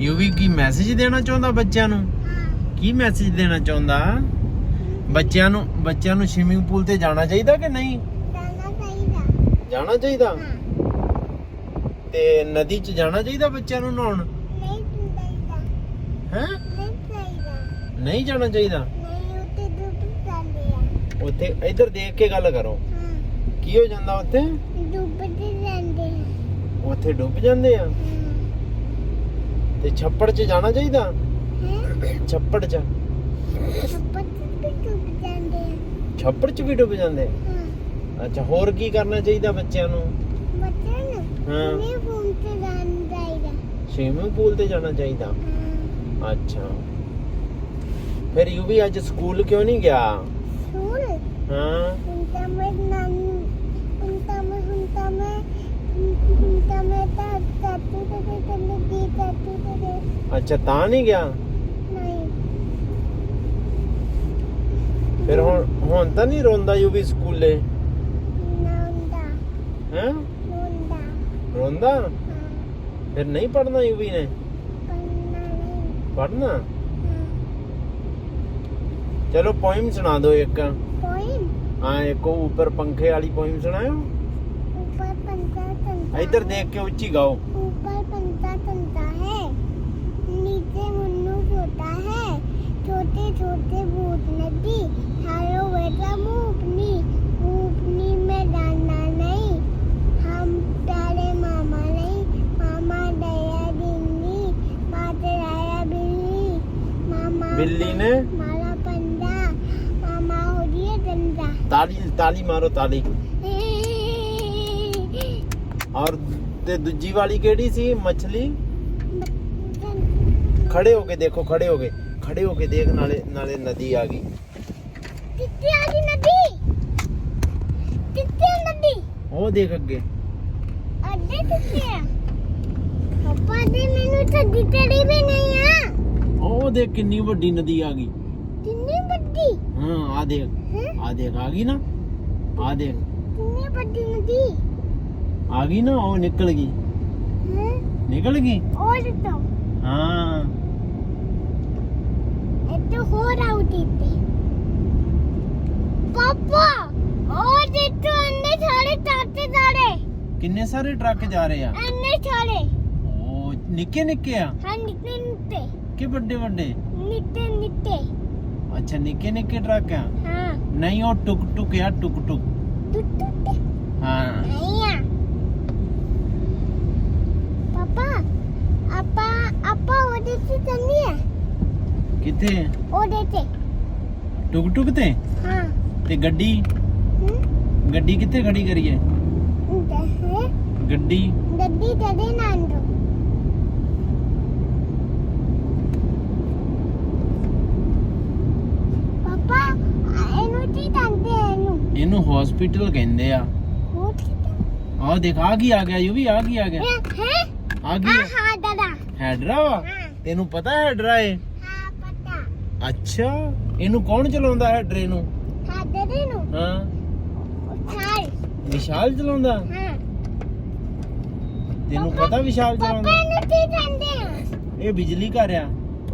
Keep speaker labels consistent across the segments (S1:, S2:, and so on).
S1: UV ਕੀ message ਦੇਣਾ ਚਾਹੁੰਦਾ ਬੱਚਿਆਂ ਨੂੰ? ਕੀ ਮੈਸੇਜ ਦੇਣਾ ਚਾਹੁੰਦਾ? ਬੱਚਿਆਂ ਨੂੰ ਬੱਚਿਆਂ ਨੂੰ ਸਵਿਮਿੰਗ ਪੂਲ ਤੇ ਜਾਣਾ ਚਾਹੀਦਾ ਕਿ ਨਹੀਂ?
S2: ਜਾਣਾ ਚਾਹੀਦਾ।
S1: ਜਾਣਾ ਚਾਹੀਦਾ?
S2: ਹਾਂ।
S1: ਤੇ ਨਦੀ 'ਚ ਜਾਣਾ ਚਾਹੀਦਾ ਬੱਚਿਆਂ ਨੂੰ ਨਹਾਉਣ?
S2: ਨਹੀਂ ਚਾਹੀਦਾ।
S1: ਹੈ?
S2: ਨਹੀਂ ਚਾਹੀਦਾ।
S1: ਨਹੀਂ ਜਾਣਾ ਚਾਹੀਦਾ?
S2: ਨਹੀਂ ਉੱਤੇ ਡੁੱਬ ਜਾਂਦੇ ਆ।
S1: ਉੱਥੇ ਇੱਧਰ ਦੇਖ ਕੇ ਗੱਲ ਕਰੋ। ਕੀ ਹੋ ਜਾਂਦਾ ਉੱਥੇ?
S2: ਡੁੱਬਦੇ ਜਾਂਦੇ ਆ।
S1: ਉੱਥੇ ਡੁੱਬ ਜਾਂਦੇ ਆ? ਤੇ ਛੱਪੜ 'ਚ ਜਾਣਾ ਚਾਹੀਦਾ? ਛੱਪੜ 'ਚ।
S2: ਛੱਪੜ
S1: 'ਚ ਵੀ ਡੁੱਬ ਜਾਂਦੇ ਅੱਛਾ ਹੋਰ ਕੀ ਕਰਨਾ ਚਾਹੀਦਾ ਬੱਚਿਆਂ ਨੂੰ?
S2: ਬੱਚਿਆਂ ਨੂੰ
S1: ਹਾਂ।
S2: ਨਹੀਂ ਘੁੰਮ ਕੇ ਜਾਣਾ ਚਾਹੀਦਾ।
S1: ਸਵਿਮਿੰਗ ਪੂਲ ਤੇ ਜਾਣਾ ਚਾਹੀਦਾ? ਅੱਛਾ। ਫਿਰ ਯੂ ਵੀ ਅੱਜ ਸਕੂਲ ਕਿਉਂ ਨਹੀਂ ਗਿਆ?
S2: ਸਕੂਲ?
S1: ਹਾਂ
S2: ਹੁਣ ਤਾਂ ਮੈਂ ਨਾਨ ਹੁਣ ਤਾਂ ਮੈਂ ਹੁਣ ਤਾਂ ਮੈਂ ਹੁਣ ਤਾਂ
S1: ਅੱਛਾ ਤਾਂ ਨਹੀਂ ਗਿਆ? ਫਿਰ ਹੁਣ ਹੁਣ ਤਾਂ ਨਹੀਂ ਰੋਂਦਾ ਯੂਵੀ ਸਕੂਲੇ? ਰੋਂਦਾ? ਫਿਰ ਨਹੀਂ ਪੜਨਾ ਯੂਵੀ ਨੇ? ਪੜਨਾ ਚਲੋ ਪੋਇਮ ਸੁਣਾ ਦਿਓ ਇੱਕ।
S2: ਕੋਈ
S1: ਹਾਂ ਇੱਕ ਉੱਪਰ ਪੰਖੇ ਵਾਲੀ ਪੋਇਮ ਸੁਣਾਓ
S2: इधर
S1: देख के ऊँची गाओ।
S2: ऊपर पंखा चलता है नीचे मुन्नू सोता है छोटे छोटे भूत नदी हारो बेटा मूपनी मूपनी में डालना नहीं हम प्यारे मामा नहीं मामा दया बिल्ली माते आया बिल्ली मामा
S1: बिल्ली ने?
S2: मारा पंजा मामा हो गया गंदा
S1: ताली ताली मारो ताली। ਔਰ ਤੇ ਦੂਜੀ ਵਾਲੀ ਕਿਹੜੀ ਸੀ? ਮੱਛਲੀ? ਖੜੇ ਹੋ ਕੇ ਦੇਖੋ ਖੜੇ ਹੋ ਕੇ। ਖੜੇ ਹੋ ਕੇ ਦੇਖ ਨਾਲੇ ਨਾਲੇ ਨਦੀ ਆ ਗਈ।
S2: ਕਿੱਥੇ ਆ ਗਈ ਨਦੀ? ਕਿੱਥੇ ਨਦੀ?
S1: ਉਹ ਦੇਖ ਅੱਗੇ।
S2: ਅੱਡੇ ਕਿੱਥੇ ਆ? ਪਾਪਾ ਦੇ ਮੈਨੂੰ ਤਾਂ ਦਿਖੜੀ ਵੀ ਨਹੀਂ ਆ।
S1: ਉਹ ਦੇਖ ਕਿੰਨੀ ਵੱਡੀ ਨਦੀ ਆ ਗਈ।
S2: ਕਿੰਨੀ ਵੱਡੀ?
S1: ਹਾਂ ਆ ਦੇਖ। ਆ ਦੇਖ ਆ ਗਈ ਨਾ? ਆ ਦੇਖ।
S2: ਕਿੰਨੀ ਵੱਡੀ ਨਦੀ?
S1: ਆ ਗਈ ਨਾ ਨਿਕਲ ਗਈ। ਨਿਕਲ ਗਈ? ਕਿੰਨੇ ਵੱਡੇ ਅੱਛਾ ਨਿੱਕੇ ਨਿੱਕੇ ਟਰੱਕ ਆ? ਨਹੀਂ ਉਹ ਟੁਕ ਟੁਕ ਆ ਟੁਕ ਟੁਕ।
S2: ਟੁੱਟੇ ਨਹੀਂ ਆ ਪਾਪਾ ਆਪਾਂ ਆਪਾਂ ਉਹਦੇ ਤੇ ਚੱਲੀ ਆ।
S1: ਕਿੱਥੇ?
S2: ਉਹਦੇ ਤੇ।
S1: ਟੁਕ ਟੁਕ ਤੇ?
S2: ਹਾਂ।
S1: ਤੇ ਗੱਡੀ?
S2: ਹੂੰ।
S1: ਗੱਡੀ ਕਿੱਥੇ ਖੜੀ ਕਰੀਏ
S2: ਹੈ
S1: ਗੱਡੀ?
S2: ਗੱਡੀ ਕਦੇ ਨਾ ਅੰਦਰੋਂ ਪਾਪਾ ਆ ਇਹਨੂੰ ਕੀ ਕਹਿੰਦੇ ਆ ਇਹਨੂੰ?
S1: ਇਹਨੂੰ ਹਸਪੀਟਲ ਕਹਿੰਦੇ ਆ।
S2: ਕੀ
S1: ਆਹ ਦੇਖ ਆ ਗਈ ਆ ਗਿਆ ਯੂ ਵੀ ਆ ਆ ਗਿਆ?
S2: ਹੈ?
S1: ਆ
S2: ਆ?
S1: ਗਈ
S2: ਹਾਂ ਦਾਦਾ।
S1: ਹੈਡਰਾ ਵਾ?
S2: ਹਾਂ।
S1: ਤੈਨੂੰ ਪਤਾ ਹੈਡਰਾ ਏ
S2: ਹਾਂ ਪਤਾ।
S1: ਅੱਛਾ ਇਹਨੂੰ ਕੌਣ ਚਲਾਉਂਦਾ ਹੈਡਰੇ ਨੂੰ?
S2: ਹਾਂ ਦਾਦੇ ਨੂੰ।
S1: ਹਾਂ।
S2: ਉਠਾਲ
S1: ਵਿਸ਼ਾਲ ਚਲਾਉਂਦਾ?
S2: ਹਾਂ।
S1: ਤੈਨੂੰ ਪਤਾ ਵਿਸ਼ਾਲ
S2: ਪਾਪਾ
S1: ਚਲਾਉਂਦਾ?
S2: ਇਹਨੂੰ ਕੀ ਕਹਿੰਦੇ ਆ?
S1: ਇਹ ਬਿਜਲੀ ਘਰ ਆ।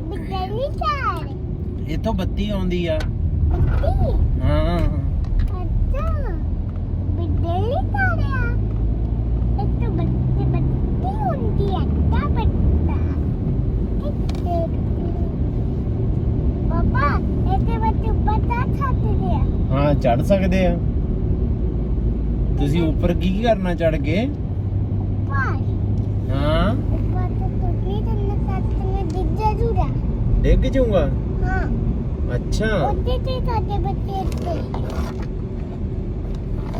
S2: ਬਿਜਲੀ ਚਾਰ
S1: ਇੱਥੋਂ ਬੱਤੀ ਆਉਂਦੀ ਆ।
S2: ਬੱਤੀ?
S1: ਹਾਂ।
S2: ਅੱਛਾ। ਬਿਜਲੀ ਚਾਰ ਆ। ਇੱਥੇ ਬੱਤੀ ਬੱਤੀ ਹੁੰਦੀ ਆ। ਤਾਂ ਬੱਤਾ ਕਿੱਥੇ ਪਾਪਾ ਇੱਥੇ ਬੱਤੀ ਬੱਤਾ ਛੱਡਦੇ ਆ
S1: ਹਾਂ ਚੜ ਸਕਦੇ ਆ। ਤੁਸੀਂ ਉੱਪਰ ਕੀ ਕੀ ਕਰਨਾ ਚੜ ਕੇ?
S2: ਪਾਰ
S1: ਹਾਂ।
S2: ਉੱਪਰ ਤੋਂ ਟੁੱਟੀ ਤੇ ਮੈਂ ਕੱਟ ਮੈਂ ਡਿੱਗ
S1: ਡਿੱਗ ਜਾਊਗਾ?
S2: ਹਾਂ
S1: ਅੱਛਾ।
S2: ਉੱਤੇ ਤੇ ਸਾਡੇ ਬੱਚੇ ਇੱਥੇ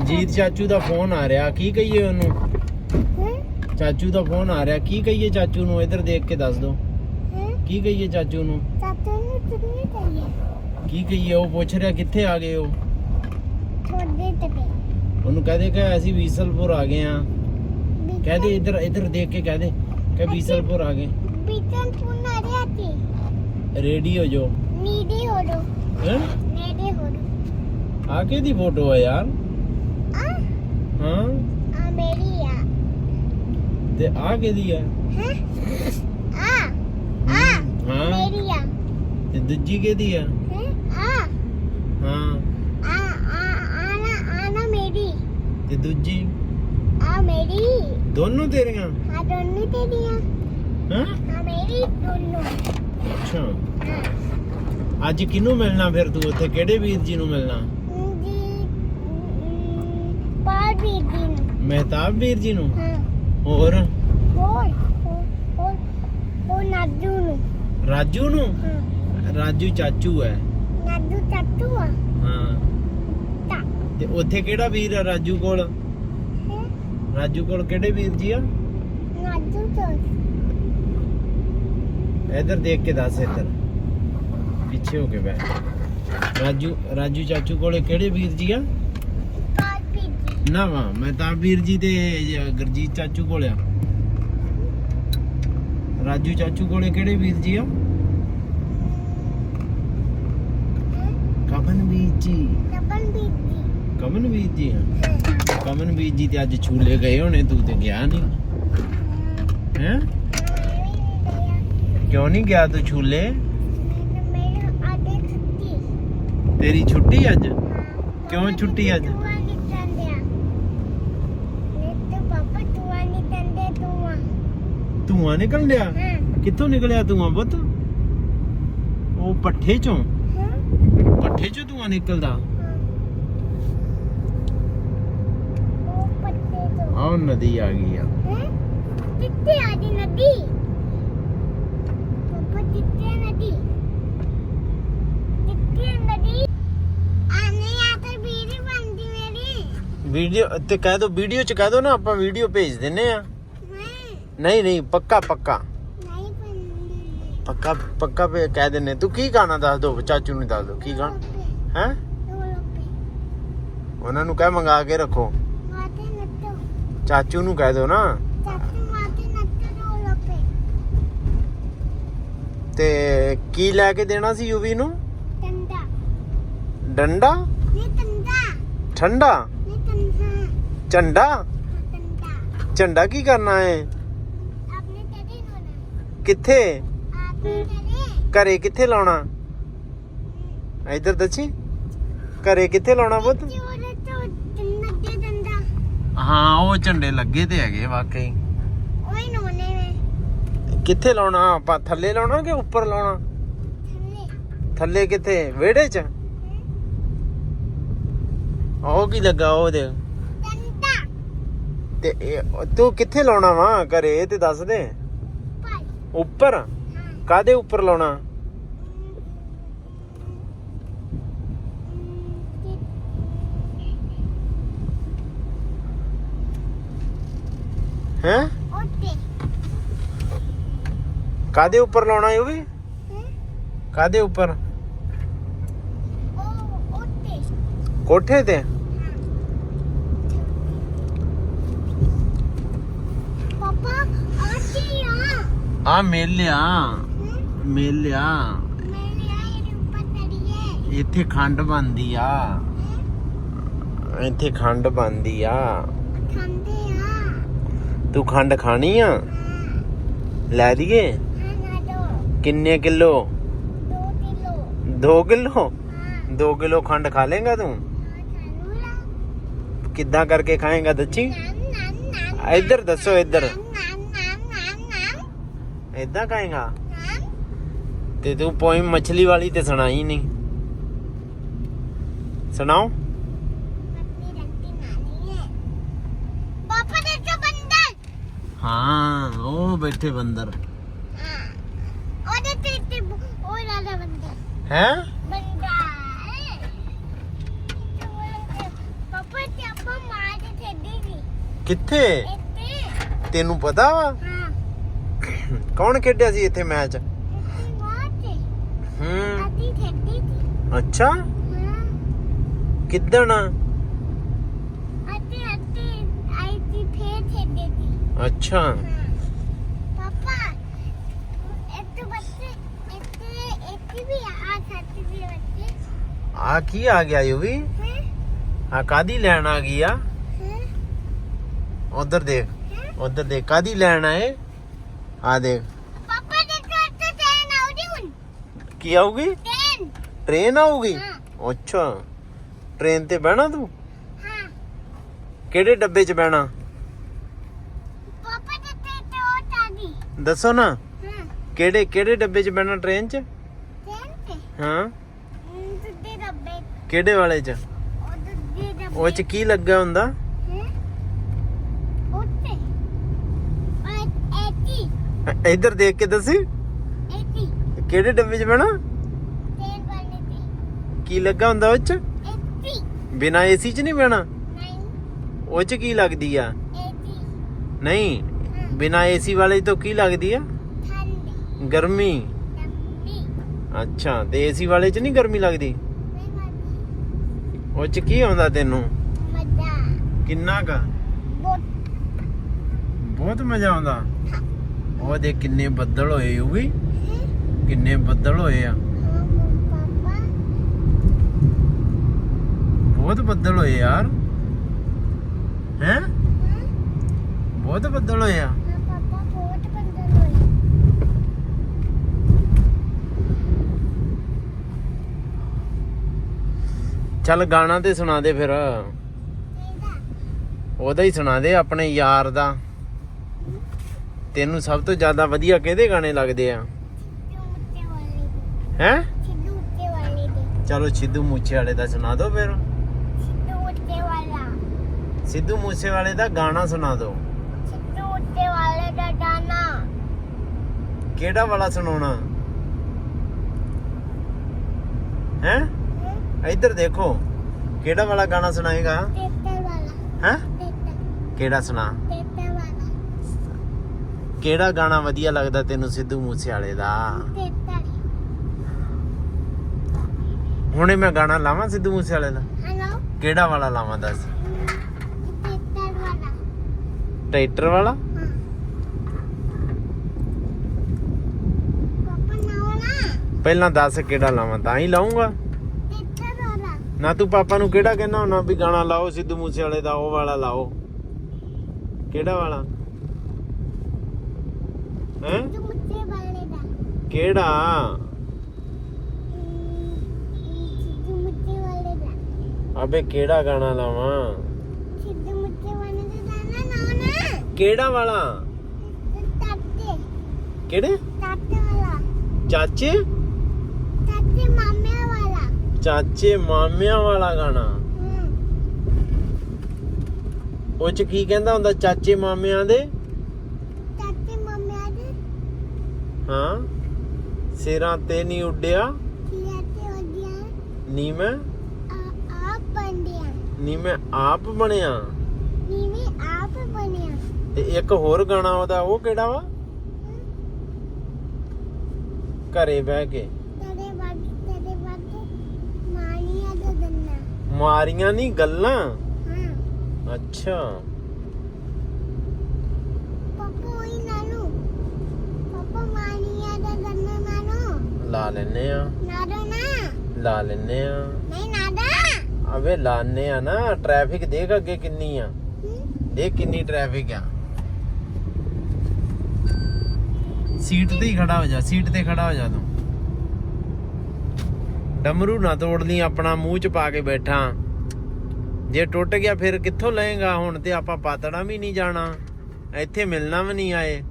S1: ਜੀਤ ਚਾਚੂ ਦਾ ਫੋਨ ਆ ਰਿਹਾ। ਕੀ ਕਹੀਏ ਉਹਨੂੰ? ਚਾਚੂ ਦਾ ਫੋਨ ਆ ਰਿਹਾ। ਕੀ ਕਹੀਏ ਚਾਚੂ ਨੂੰ? ਇੱਧਰ ਦੇਖ ਕੇ ਦੱਸ ਦੋ ਕੀ ਕਹੀਏ ਚਾਚੂ ਨੂੰ?
S2: ਚਾਚੂ ਨੂੰ ਚੁੰਨੀ ਚਾਹੀਏ
S1: ਕੀ ਕਹੀਏ ਉਹ ਪੁੱਛ ਰਿਹਾ ਕਿੱਥੇ ਆ ਗਏ ਹੋ
S2: ਛੋੜੇ ਤੇ ਪੇ
S1: ਉਹਨੂੰ ਕਹਦੇ ਕਿ ਅਸੀਂ ਵੀਸਲਪੁਰ ਆ ਗਏ ਆ ਕਹਦੇ ਇੱਧਰ ਇੱਧਰ ਦੇਖ ਕੇ ਕਹਦੇ ਕਿ ਵੀਸਲਪੁਰ ਆ ਗਏ।
S2: ਬੀਟਨ ਪੁਨਾ ਰਿਆਤੀ
S1: ਰੈਡੀ ਹੋ ਜੋ
S2: ਨੀਡੀ ਹੋੜੋ
S1: ਹੈਂ?
S2: ਨੇੜੇ ਹੋੜੋ
S1: ਆ ਕੇ ਦੀ ਫੋਟੋ ਆ ਯਾਰ? ਹਾਂ?
S2: ਆ ਮੇਰੀ ਆ।
S1: ਤੇ ਆ ਕੇ ਦੀ ਆ?
S2: ਹੈ?
S1: ਦੂਜੀ ਕਿਹਦੀ ਆ?
S2: ਹੈ? ਆ।
S1: ਹਾਂ।
S2: ਆ ਆ ਆਨਾ ਆਨਾ ਮੇਰੀ।
S1: ਤੇ ਦੂਜੀ?
S2: ਆ ਮੇਰੀ।
S1: ਦੋਨੋਂ ਤੇਰੀਆਂ?
S2: ਆ ਦੋਨੋਂ ਤੇਰੀਆਂ।
S1: ਹਾਂ।
S2: ਆ ਮੇਰੀ ਦੋਨੋਂ।
S1: ਅੱਛਾ।
S2: ਹਾਂ।
S1: ਅੱਜ ਕਿਹਨੂੰ ਮਿਲਣਾ ਫਿਰ ਤੂੰ ਉੱਥੇ? ਕਿਹੜੇ ਵੀਰ ਜੀ ਨੂੰ ਮਿਲਣਾ?
S2: ਜੀ ਬਾਬੀ ਦਿਨ
S1: ਮਹਿਤਾਬ ਵੀਰ ਜੀ ਨੂੰ?
S2: ਹਾਂ।
S1: ਹੋਰ?
S2: ਹੋਰ ਹੋਰ ਨਾਦੂ ਨੂੰ।
S1: ਰਾਜੂ ਨੂੰ? ਰਾਜੂ ਚਾਚੂ ਹੈ।
S2: ਨਾਦੂ ਆ।
S1: ਹਾਂ।
S2: ਤਾ।
S1: ਤੇ ਉੱਥੇ ਕਿਹੜਾ ਵੀਰ ਆ ਰਾਜੂ ਕੋਲ? ਰਾਜੂ ਕੋਲ ਕਿਹੜੇ ਵੀਰ ਜੀ ਆ?
S2: ਨਾਦੂ ਤੋਂ
S1: ਇੱਧਰ ਦੇਖ ਕੇ ਦੱਸ ਇੱਧਰ। ਪਿੱਛੇ ਹੋ ਕੇ ਬੈ ਰਾਜੂ ਰਾਜੂ ਚਾਚੂ ਕੋਲੇ ਕਿਹੜੇ ਵੀਰ ਜੀ ਆ? ਨਾ ਵਾ ਮੈਂ ਤਾਂ ਵੀਰ ਜੀ ਤੇ ਜ- ਗੁਰਜੀਤ ਚਾਚੂ ਕੋਲ ਆ। ਰਾਜੂ ਚਾਚੂ ਕੋਲੇ ਕਿਹੜੇ ਵੀਰ ਜੀ ਆ? ਕਮਨ ਵੀਰ ਜੀ।
S2: ਬੀ ਜੀ
S1: ਕਮਨ ਵੀਰ ਜੀ ਆ ਕਮਨ ਵੀਰ ਜੀ ਤੇ ਅੱਜ ਛੂਲੇ ਗਏ ਹੋਣੇ ਤੂੰ ਤੇ ਗਿਆ ਨਹੀਂ ਹੈ? ਕਿਉਂ ਨਹੀਂ ਗਿਆ ਤੂੰ ਛੂਲੇ?
S2: ਮੇਰੇ ਆਦੇ ਛੁੱਟੀ।
S1: ਤੇਰੀ ਛੁੱਟੀ ਅੱਜ?
S2: ਕਿਉਂ
S1: ਛੁੱਟੀ ਅੱਜ?
S2: ਤੂੰ ਨਹੀਂ ਤੰਦਿਆ ਤੇ ਪਾਪਾ ਤੂੰ ਨਹੀਂ ਤੰਦੇ ਤੂੰ
S1: ਧੂਆਂ ਨਿਕਲ ਲਿਆ
S2: ਹਾਂ।
S1: ਕਿੱਥੋਂ ਨਿਕਲਿਆ ਧੂਆਂ ਪੁੱਤ? ਉਹ ਪੱਠੇ ਚੋਂ। ਪੱਠੇ ਚੋਂ ਧੂਆਂ ਨਿਕਲਦਾ। ਆਹ ਨਦੀ ਆ ਗਈ ਆ।
S2: ਕਿੱਥੇ ਆ ਦੀ ਨਦੀ? ਪਾਪਾ ਕਿੱਥੇ ਨਦੀ? ਕਿੱਥੇ ਨਦੀ? ਆਨੇ ਆ ਤੇ ਵੀਰੀ ਬੰਦੀ ਮੇਰੀ।
S1: ਵੀਡੀਓ ਤੇ ਕਹਿ ਦੋ ਵੀਡੀਓ ਚ ਕਹਿ ਦੋ ਨਾ ਆਪਾਂ ਵੀਡੀਓ ਭੇਜ ਦਿੰਨੇ ਆ।
S2: ਨਹੀਂ
S1: ਨਹੀਂ ਪੱਕਾ ਪੱਕਾ।
S2: ਨਹੀਂ
S1: ਪੱਕਾ ਪੱਕਾ ਭੇ ਕਹਿ ਦਿੰਨੇ ਤੂੰ ਕੀ ਗਾਣਾ ਦੱਸ ਦੋ ਚਾਚੂ ਨੂੰ ਦੱਸ ਦੋ ਕੀ ਗਾਣਾ? ਹੈ? ਉਹਨਾਂ ਨੂੰ ਕਹਿ ਮੰਗਾ ਕੇ ਰੱਖੋ। ਚਾਚੂ ਨੂੰ ਕਹਿ ਦੋ ਨਾ।
S2: ਪੇ
S1: ਤੇ ਕੀ ਲੈ ਕੇ ਦੇਣਾ ਸੀ ਯੂਵੀ ਨੂੰ? ਡੰਡਾ।
S2: ਨਹੀਂ ਟੰਡਾ
S1: ਠੰਡਾ?
S2: ਨਹੀਂ ਟੰਡਾ
S1: ਝੰਡਾ? ਝੰਡਾ ਕੀ ਕਰਨਾ ਹੈ ਕਿੱਥੇ? ਘਰੇ ਕਿੱਥੇ ਲਾਉਣਾ? ਇੱਧਰ ਦੱਸੀ। ਘਰੇ ਕਿੱਥੇ ਲਾਉਣਾ ਪੁੱਤ? ਹਾਂ ਉਹ ਝੰਡੇ ਲੱਗੇ ਤੇ ਹੈਗੇ ਵਾਕਈ।
S2: ਓਏ ਨੋਨੇ ਵੇ
S1: ਕਿੱਥੇ ਲਾਉਣਾ? ਆਪਾਂ ਥੱਲੇ ਲਾਉਣਾ ਕਿ ਉੱਪਰ ਲਾਉਣਾ?
S2: ਥੱਲੇ
S1: ਥੱਲੇ ਕਿੱਥੇ? ਵਿਹੜੇ 'ਚ? ਉਹ ਕੀ ਲੱਗਾ ਉਹ ਦੇ ਤੇ ਤੂੰ ਕਿੱਥੇ ਲਾਉਣਾ ਵਾ ਘਰੇ ਤੇ ਦੱਸ ਦੇ। ਉੱਪਰ?
S2: ਹਾਂ
S1: ਕਾਦੇ ਉੱਪਰ ਲਾਉਣਾ? ਹੈ? ਕਾਦੇ ਉੱਪਰ ਲਾਉਣਾ ਇਹ ਵੀ?
S2: ਹੈ?
S1: ਕਾਦੇ ਉੱਪਰ?
S2: ਉਹ
S1: ਕੋਠੇ ਤੇ।
S2: ਪਾਪਾ ਆ
S1: ਮੇਲਿਆ ਮੇਲਿਆ। ਇੱਥੇ ਖੰਡ ਬਣਦੀ ਆ। ਇੱਥੇ ਖੰਡ ਬਣਦੀ ਆ। ਤੂੰ ਖੰਡ ਖਾਣੀ ਆ? ਲੈ ਦਈਏ ਕਿੰਨੇ ਕਿਲੋ?
S2: 2 ਕਿਲੋ।
S1: 2 ਕਿਲੋ ਖੰਡ ਖਾ ਲੇਗਾ ਤੂੰ?
S2: ਖਾਣੂ
S1: ਕਿੱਦਾਂ ਕਰਕੇ ਖਾਏਗਾ
S2: ਦੱਚੀ
S1: ਇੱਧਰ ਦੱਸੋ ਇੱਧਰ। ਇਦਾਂ ਖਾਏਗਾ
S2: ਨਾਮ
S1: ਤੇ ਤੂੰ ਪੋਇਮ ਮਛਲੀ ਵਾਲੀ ਤੇ ਸੁਣਾਈ ਨਹੀਂ। ਸੁਣਾਓ।
S2: ਹੈ। ਪਾਪਾ ਦੇਖੋ ਬੰਦਰ
S1: ਹਾਂ ਉਹ ਬੈਠੇ ਬੰਦਰ।
S2: ਉਹਦੇ ਤੇ ਤੇ ਉਹ ਲਾਲਾ ਬੰਦਰ
S1: ਹੈ?
S2: ਦੇ
S1: ਕਿੱਥੇ? ਤੈਨੂੰ ਪਤਾ ਵਾ?
S2: ਹਾਂ।
S1: ਕੌਣ ਖੇਡਿਆ ਸੀ ਇੱਥੇ ਮੈਚ? ਹੂੰ।
S2: ਅਸੀਂ ਛੱਡੀ ਸੀ
S1: ਅੱਛਾ।
S2: ਹਾਂ
S1: ਕਿੱਦਣ?
S2: ਅਤੇ ਅਤੇ ਆਈ ਸੀ ਫੇਰ ਛੱਡੀ ਸੀ
S1: ਅੱਛਾ।
S2: ਪਾਪਾ ਇੱਥੇ ਬੱਚੇ ਇੱਥੇ ਇੱਥੇ ਵੀ ਆ ਸਕਦੇ ਵੀ ਬੱਚੇ
S1: ਆ ਕੀ ਆ ਗਿਆ ਯੂ ਵੀ
S2: ਹੈ
S1: ਆ ਕਾਦੀ ਲੈਣ ਆ ਗਈ ਆ?
S2: ਹੈ?
S1: ਉਧਰ ਦੇਖ ਉਧਰ ਦੇਖ ਕਾਦੀ ਲੈਣ ਆਏ ਆ ਦੇਖ।
S2: ਪਾਪਾ ਦੇਖੋ ਇੱਥੇ ਟ੍ਰੇਨ ਆਉਦੀ ਹੁਣ।
S1: ਕੀ ਆਊਗੀ?
S2: ਟ੍ਰੇਨ
S1: ਟ੍ਰੇਨ ਆਊਗੀ?
S2: ਹਾਂ।
S1: ਅੱਛਾ। ਟ੍ਰੇਨ ਤੇ ਬਹਿਣਾ ਤੂੰ?
S2: ਹਾਂ।
S1: ਕਿਹੜੇ ਡੱਬੇ 'ਚ ਬਹਿਣਾ?
S2: ਪਾਪਾ ਤੇ ਤੇ ਤੇ ਉਹ ਚਾਦੀ
S1: ਦੱਸੋ ਨਾ।
S2: ਹਾਂ।
S1: ਕਿਹੜੇ ਕਿਹੜੇ ਡੱਬੇ 'ਚ ਬਹਿਣਾ ਟ੍ਰੇਨ 'ਚ?
S2: ਟ੍ਰੇਨ ਤੇ?
S1: ਹਾਂ।
S2: ਦੂਜੇ ਡੱਬੇ।
S1: ਕਿਹੜੇ ਵਾਲੇ 'ਚ?
S2: ਉਹ ਦੂਜੇ ਡੱਬੇ।
S1: ਉਹ 'ਚ ਕੀ ਲੱਗਾ ਹੁੰਦਾ
S2: ਹੈਂ? ਉੱਤੇ ਉਹ ਐਤੀ
S1: ਅ- ਇੱਧਰ ਦੇਖ ਕੇ ਦੱਸੀ?
S2: ਐਤੀ
S1: ਕਿਹੜੇ ਡੱਬੇ 'ਚ ਬਹਿਣਾ?
S2: ਟ੍ਰੇਨ ਵਾਲੇ ਤੇ।
S1: ਕੀ ਲੱਗਾ ਹੁੰਦਾ ਉਹ 'ਚ?
S2: ਐਤੀ
S1: ਬਿਨਾ ਏਸੀ 'ਚ ਨਹੀਂ ਬਹਿਣਾ?
S2: ਨਹੀਂ।
S1: ਉਹ 'ਚ ਕੀ ਲੱਗਦੀ ਆ?
S2: ਐਤੀ
S1: ਨਹੀਂ। ਬਿਨਾ ਏਸੀ ਵਾਲੇ ਤੋਂ ਕੀ ਲੱਗਦੀ ਆ?
S2: ਠੰਡੇ।
S1: ਗਰਮੀ।
S2: ਲੰਮੀ
S1: ਅੱਛਾ ਤੇ ਏਸੀ ਵਾਲੇ 'ਚ ਨਹੀਂ ਗਰਮੀ ਲੱਗਦੀ?
S2: ਮਜ਼ਾ
S1: ਉਹ 'ਚ ਕੀ ਆਉਂਦਾ ਤੈਨੂੰ?
S2: ਮਜ਼ਾ।
S1: ਕਿੰਨਾ ਕਾ?
S2: ਬਹੁਤ।
S1: ਬਹੁਤ ਮਜ਼ਾ ਆਉਂਦਾ। ਉਹ ਦੇਖ ਕਿੰਨੇ ਬੱਦਲ ਹੋਏ ਉਹ ਵੀ ਕਿੰਨੇ ਬੱਦਲ ਹੋਏ ਆ? ਬਹੁਤ ਬੱਦਲ ਹੋਏ ਯਾਰ। ਹੈ? ਬਹੁਤ ਬੱਦਲ ਹੋਏ ਆ। ਚੱਲ ਗਾਣਾ ਤੇ ਸੁਣਾ ਦੇ ਫਿਰ। ਉਹਦਾ ਹੀ ਸੁਣਾ ਦੇ ਆਪਣੇ ਯਾਰ ਦਾ। ਤੈਨੂੰ ਸਭ ਤੋਂ ਜ਼ਿਆਦਾ ਵਧੀਆ ਕਿਹਦੇ ਗਾਣੇ ਲੱਗਦੇ ਆ?
S2: ਦੇ
S1: ਹੈ?
S2: ਦੇ
S1: ਚਲੋ ਸਿੱਧੂ ਮੂਸੇ ਵਾਲੇ ਦਾ ਸੁਣਾ ਦਿਓ ਫਿਰ।
S2: ਸਿੱਧੂ ਉੱਤੇ ਵਾਲਾ
S1: ਸਿੱਧੂ ਮੂਸੇ ਵਾਲੇ ਦਾ ਗਾਣਾ ਸੁਣਾ ਦਿਓ
S2: ਸਿੱਧੂ ਉੱਤੇ ਵਾਲੇ ਦਾ। ਗਾਣਾ
S1: ਕਿਹੜਾ ਵਾਲਾ ਸੁਣਾਉਣਾ? ਹੈ? ਇੱਧਰ ਦੇਖੋ। ਕਿਹੜਾ ਵਾਲਾ ਗਾਣਾ ਸੁਣਾਏਗਾ? ਹੈ? ਕਿਹੜਾ ਸੁਣਾ? ਕਿਹੜਾ ਗਾਣਾ ਵਧੀਆ ਲੱਗਦਾ ਤੈਨੂੰ ਸਿੱਧੂ ਮੂਸੇ ਵਾਲੇ ਦਾ? ਹੁਣੇ ਮੈਂ ਗਾਣਾ ਲਾਵਾਂ ਸਿੱਧੂ ਮੂਸੇ ਵਾਲੇ ਦਾ?
S2: ਹਲੋ
S1: ਕਿਹੜਾ ਵਾਲਾ ਲਾਵਾਂ ਦੱਸ? ਟਰੈਕਟਰ ਵਾਲਾ? ਪਹਿਲਾਂ ਦੱਸ ਕਿਹੜਾ ਲਾਵਾਂ ਤਾਂ ਹੀ ਲਾਉਂਗਾ ਨਾ ਤੂੰ ਪਾਪਾ ਨੂੰ ਕਿਹੜਾ ਕਹਿਣਾ ਹੁੰਦਾ ਵੀ ਗਾਣਾ ਲਾਓ ਸਿੱਧੂ ਮੂਸੇ ਵਾਲੇ ਦਾ ਉਹ ਵਾਲਾ ਲਾਓ। ਕਿਹੜਾ ਵਾਲਾ? ਹੈ
S2: ਉੱਤੇ ਵਾਲੇ ਦਾ
S1: ਕਿਹੜਾ
S2: ਸਿੱਧੂ ਉੱਤੇ ਵਾਲੇ ਦਾ
S1: ਅਬੇ ਕਿਹੜਾ ਗਾਣਾ ਲਾਵਾਂ
S2: ਸਿੱਧੂ ਉੱਤੇ ਵਾਲੇ ਦਾ ਗਾਣਾ ਨਾਓ ਨਾ
S1: ਕਿਹੜਾ ਵਾਲਾ
S2: ਤਾਤੇ
S1: ਕਿਹੜੇ
S2: ਤਾਤੇ ਵਾਲਾ
S1: ਚਾਚੇ
S2: ਤਾਤੇ ਮਾਮੇ ਵਾਲਾ
S1: ਚਾਚੇ ਮਾਮਿਆਂ ਵਾਲਾ ਗਾਣਾ ਉਹ ਚ ਕੀ ਕਹਿੰਦਾ ਹੁੰਦਾ ਚਾਚੇ ਮਾਮਿਆਂ ਦੇ
S2: ਤਾਤੇ ਮਾਮੇ ਦੇ
S1: ਹਾਂ? ਸਿਰਾਂ ਤੇ ਨਹੀਂ ਉੱਡਿਆ?
S2: ਕੀਆ ਤੇ
S1: ਨੀ ਮੈਂ
S2: ਆਪ ਬੰਦਿਆ
S1: ਨੀ ਮੈਂ ਆਪ ਬਣਿਆ?
S2: ਆਪ ਬਣਿਆ।
S1: ਤੇ ਇੱਕ ਹੋਰ ਗਾਣਾ ਉਹਦਾ ਉਹ ਕਿਹੜਾ ਵਾ? ਘਰੇ ਬਹਿ ਕੇ।
S2: ਤੇਰੇ ਵੱਡ ਤੇਰੇ ਦਾ ਦੰਨਾ
S1: ਮਾਰੀਆਂ ਨਹੀਂ ਗੱਲਾਂ?
S2: ਹਾਂ।
S1: ਅੱਛਾ।
S2: ਪਪਾ ਹੀ ਨਾਨੂ ਪਪਾ ਦਾ ਦੰਨਾ ਨਾਨੂ
S1: ਲਾ ਲੈਨੇ ਆ।
S2: ਨਾਦੋ ਨਾ
S1: ਲਾ ਲੈਨੇ ਆ।
S2: ਨਹੀਂ ਨਾਦਾ
S1: ਅਵੇ ਲਾਣੇ ਆ ਨਾ ਟ੍ਰੈਫਿਕ ਦੇਖ ਅੱਗੇ ਕਿੰਨੀ ਆ। ਦੇਖ ਕਿੰਨੀ ਟ੍ਰੈਫਿਕ ਆ। ਸੀਟ ਤੇ ਹੀ ਖੜਾ ਹੋ ਜਾ, ਸੀਟ ਤੇ ਖੜਾ ਹੋ ਜਾ ਤੂੰ। ਡਮਰੂ ਨਾ ਤੋੜ ਲਈ ਆਪਣਾ ਮੂੰਹ ਚ ਪਾ ਕੇ ਬੈਠਾ। ਜੇ ਟੁੱਟ ਗਿਆ ਫਿਰ ਕਿੱਥੋਂ ਲਏਗਾ ਹੁਣ ਤੇ ਆਪਾਂ ਪਾਤੜਾ ਵੀ ਨਹੀਂ ਜਾਣਾ। ਇੱਥੇ ਮਿਲਣਾ ਵੀ ਨਹੀਂ ਆਏ।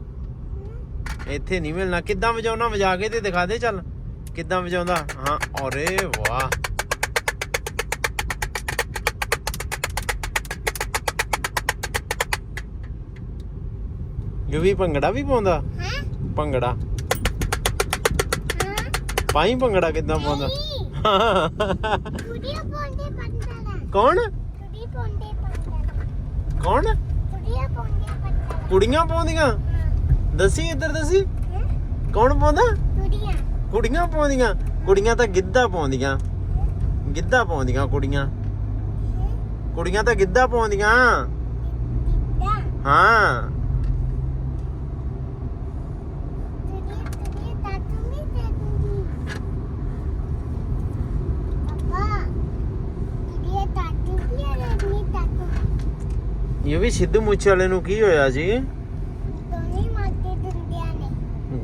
S1: ਇੱਥੇ ਨਹੀਂ ਮਿਲਣਾ। ਕਿੱਦਾਂ ਵਜਾਉਣਾ? ਵਜਾ ਕੇ ਤੇ ਦਿਖਾ ਦੇ ਚੱਲ। ਕਿੱਦਾਂ ਵਜਾਉਂਦਾ? ਹਾਂ ਅਰੇ ਵਾਹ। ਇਹ ਵੀ ਭੰਗੜਾ ਵੀ ਪਾਉਂਦਾ?
S2: ਹਾਂ।
S1: ਭੰਗੜਾ।
S2: ਹਾਂ।
S1: ਪਾਈ ਭੰਗੜਾ ਕਿੱਦਾਂ ਪਾਉਂਦਾ?
S2: ਕੁੜੀਆਂ ਪੌਂਦੇ ਪੰਡਾਲਾ
S1: ਕੌਣ?
S2: ਕੁੜੀ ਪੌਂਦੇ ਪੰਡਾਲਾ
S1: ਕੌਣ?
S2: ਕੁੜੀਆਂ ਪੌਂਦੇ ਪੰਡਾਲਾ
S1: ਕੁੜੀਆਂ ਪਾਉਂਦੀਆਂ? ਦੱਸੀ ਇੱਧਰ ਦੱਸੀ? ਕੌਣ ਪਾਉਂਦਾ?
S2: ਕੁੜੀਆਂ।
S1: ਕੁੜੀਆਂ ਪਾਉਂਦੀਆਂ। ਕੁੜੀਆਂ ਤਾਂ ਗਿੱਧਾ ਪਾਉਂਦੀਆਂ। ਗਿੱਧਾ ਪਾਉਂਦੀਆਂ ਕੁੜੀਆਂ। ਕੁੜੀਆਂ ਤਾਂ ਗਿੱਧਾ ਪਾਉਂਦੀਆਂ। ਹਾਂ। ਇਹ ਵੀ ਸਿੱਧੂ ਮੂਸੇ ਵਾਲੇ ਨੂੰ ਕੀ ਹੋਇਆ ਜੀ?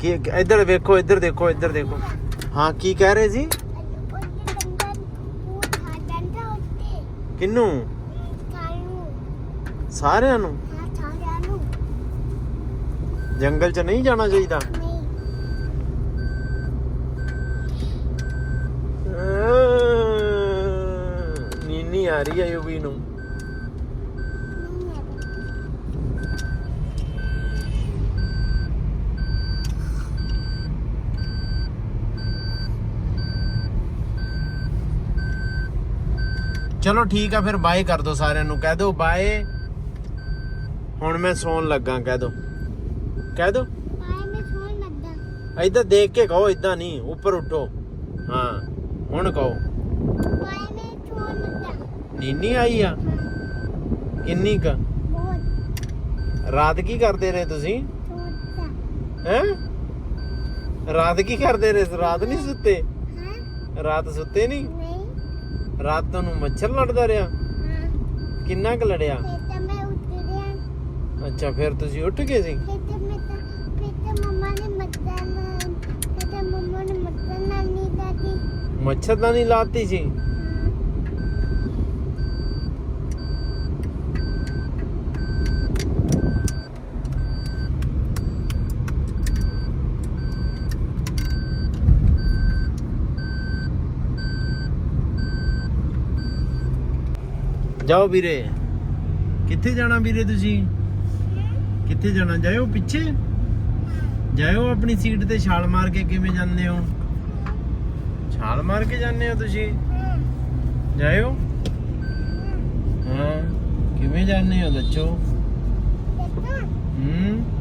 S1: ਕੀ ਇੱਧਰ ਵੇਖੋ, ਇੱਧਰ ਦੇਖੋ ਇੱਧਰ ਦੇਖੋ। ਹਾਂ, ਕੀ ਕਹਿ ਰਹੇ ਸੀ? ਕਿੰਨੂੰ? ਸਾਰਿਆਂ ਨੂੰ? ਜੰਗਲ 'ਚ ਨਹੀਂ ਜਾਣਾ ਚਾਹੀਦਾ? ਨੀਨੀ ਆ ਰਹੀ ਹੈ ਯੂਵੀ ਨੂੰ। ਚਲੋ ਠੀਕ ਆ ਫਿਰ ਬਾਏ ਕਰ ਦੋ ਸਾਰਿਆਂ ਨੂੰ ਕਹਿ ਦਿਓ ਬਾਏ ਹੁਣ ਮੈਂ ਸੌਣ ਲੱਗਾ ਕਹਿ ਦਿਓ। ਕਹਿ
S2: ਦਿਓ। ਬਾਏ
S1: ਇਦਾਂ ਦੇਖ ਕੇ ਕਹੋ ਇਦਾਂ ਨਹੀਂ ਉੱਪਰ ਉੱਠੋ। ਹਾਂ ਹੁਣ ਕਹੋ।
S2: ਬਾਏ ਮੈਂ ਸੌਣ ਲੱਗਾ।
S1: ਨੀਨੀ ਆਈ ਆ? ਕਿੰਨੀ ਰਾਤ ਕੀ ਕਰਦੇ ਰਹੇ ਤੁਸੀਂ? ਹੈ? ਰਾਤ ਕੀ ਕਰਦੇ ਰਹੇ? ਰਾਤ ਨਹੀਂ ਸੁੱਤੇ? ਰਾਤ ਸੁੱਤੇ ਨਹੀਂ? ਰਾਤ ਨੂੰ ਮੱਛਰ ਲੜਦਾ ਰਿਹਾ।
S2: ਹਾਂ।
S1: ਕਿੰਨਾ ਕੁ ਲੜਿਆ? ਅੱਛਾ ਫਿਰ ਤੁਸੀਂ ਉੱਠ ਗਏ ਸੀ?
S2: ਮੱਛਰ ਨਾਲ ਫਿਰ ਤਾਂ ਮੱਛਰ ਨਾਲ
S1: ਨਹੀਂ ਲਾਤੀ ਸੀ? ਜਾਓ ਵੀਰੇ। ਕਿੱਥੇ ਜਾਣਾ ਵੀਰੇ ਤੁਸੀਂ? ਕਿੱਥੇ ਜਾਣਾ? ਜਾਇਓ ਪਿੱਛੇ? ਜਾਇਓ ਆਪਣੀ ਸੀਟ ਤੇ ਛਾਲ ਮਾਰ ਕੇ ਕਿਵੇਂ ਜਾਂਦੇ ਹੋ? ਛਾਲ ਮਾਰ ਕੇ ਜਾਂਦੇ ਹੋ ਤੁਸੀਂ? ਜਾਇਓ। ਹਾਂ ਕਿਵੇਂ ਜਾਂਦੇ ਹੋ ਦੱਸੋ? ਹੂੰ।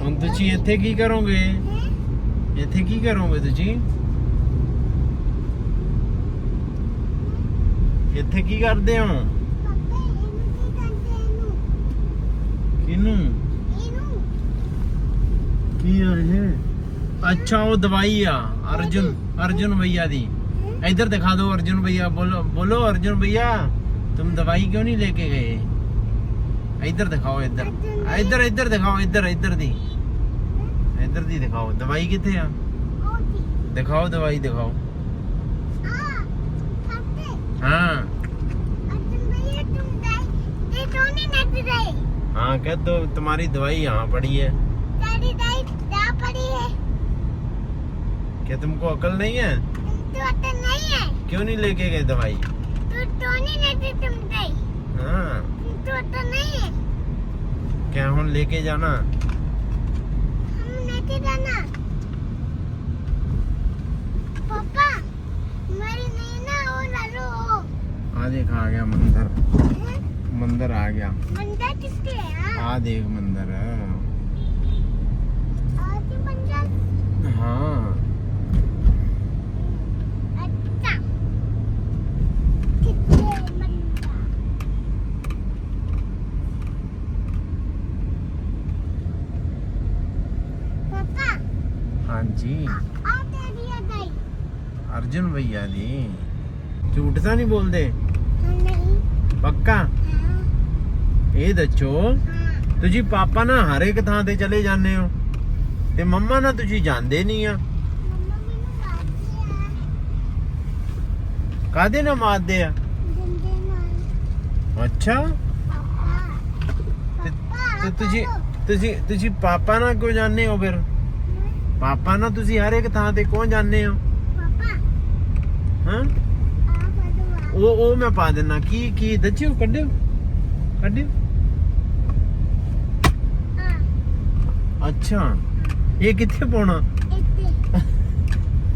S1: ਹੁਣ ਤੁਸੀਂ ਇੱਥੇ ਕੀ ਕਰੋਗੇ ਇੱਥੇ ਕੀ ਕਰੋਗੇ ਤੁਸੀਂ ਇੱਥੇ ਕੀ ਕਰਦੇ ਹੋ ਕਿਨੂੰ ਕੀ ਆ ਇਹ ਅੱਛਾ ਉਹ ਦਵਾਈ ਆ ਅਰਜੁਨ ਅਰਜੁਨ ਭਈਆ ਦੀ इधर दिखा दो अर्जुन भैया बोलो बोलो अर्जुन भैया तुम दवाई क्यों नहीं लेके गए इधर दिखाओ इधर इधर इधर दिखाओ इधर इधर दी इधर दी दिखाओ। दवाई आ दिखाओ दवाई दिखाओ। हाँ। हाँ कह दो तुम्हारी दवाई यहाँ पड़ी है। क्या तुमको अकल नहीं है? तो अकल नहीं है? क्यों नहीं लेके गए दवाई? तो तो नहीं तुम हाँ। तो अकल नहीं है। क्या हम लेके जाना?
S2: पापा मेरी नैना और लालो
S1: आ देख आ गया मंदिर मंदिर आ गया
S2: मंदिर किसके है हाँ?
S1: आ देख मंदिर
S2: आरती मंदिर
S1: हाँ अर्जुन भैया जी ਝੂਠ ਤਾਂ ਨਹੀਂ ਬੋਲਦੇ
S2: हाँ नहीं
S1: ਪੱਕਾ
S2: हाँ
S1: ਇਹ ਦੱਸੋ
S2: हाँ
S1: ਤੁਸੀਂ ਪਾਪਾ ਨਾਲ ਹਰ ਇੱਕ ਥਾਂ ਤੇ ਚਲੇ ਜਾਂਦੇ ਹੋ ਤੇ ਮੰਮਾ ਨਾਲ ਤੁਸੀਂ ਜਾਂਦੇ ਨਹੀਂ ਆ
S2: मम्मा मैंने मारती है
S1: ਕਾਦੇ ਨਾਲ ਮਾਰਦੇ ਆ
S2: जिंदे नाल
S1: ਅੱਛਾ
S2: पापा
S1: ਤੇ-
S2: पापा
S1: ਤੇ ਤੁਸੀਂ ਤੁਸੀਂ ਤੁਸੀਂ ਪਾਪਾ ਨਾਲ ਕਿਉਂ ਜਾਂਦੇ ਹੋ ਫਿਰ ਪਾਪਾ ਨਾਲ ਤੁਸੀਂ ਹਰ ਇੱਕ ਥਾਂ ਤੇ ਕਿਉਂ ਜਾਂਦੇ ਹੋ
S2: पापा
S1: ਹਾਂ? ਉਹ ਉਹ ਮੈਂ ਪਾ ਦੇਣਾ ਕੀ ਕੀ ਦੱਸਿਓ ਕੱਢਿਓ। ਕੱਢਿਓ। ਅੱਛਾ। ਇਹ ਕਿੱਥੇ ਪਾਉਣਾ?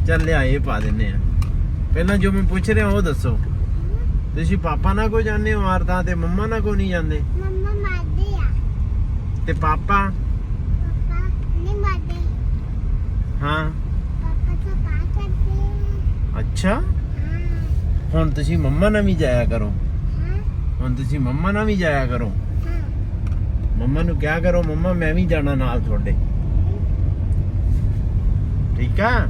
S1: ਚੱਲ ਲਿਆ, ਇਹ ਪਾ ਦਿੰਨੇ ਆ। ਪਹਿਲਾਂ ਜੋ ਮੈਂ ਪੁੱਛ ਰਿਹਾ, ਉਹ ਦੱਸੋ। ਤੁਸੀਂ ਪਾਪਾ ਨਾਲ ਕੋ ਜਾਂਦੇ ਹੋ ਆਰਦਾ ਤੇ ਮੰਮਾ ਨਾਲ ਕੋ ਨਹੀਂ ਜਾਂਦੇ?
S2: ਮੰਮਾ ਮਾਰਦੇ ਆ
S1: ਤੇ ਪਾਪਾ? ਪਾਪਾ ਨਹੀਂ ਮਾਰਦੇ ਹਾਂ।
S2: ਪਾਪਾ ਤਾਂ ਪਾ ਕਰਦੇ
S1: ਅੱਛਾ। ਹੁਣ ਤੁਸੀਂ ਮੰਮਾ ਨਾਲ ਵੀ ਜਾਇਆ ਕਰੋ। ਹੁਣ ਤੁਸੀਂ ਮੰਮਾ ਨਾਲ ਵੀ ਜਾਇਆ ਕਰੋ। ਮੰਮਾ ਨੂੰ ਕਿਹਾ ਕਰੋ ਮੰਮਾ ਮੈਂ ਵੀ ਜਾਣਾ ਨਾਲ ਤੁਹਾਡੇ। ਠੀਕ ਆ?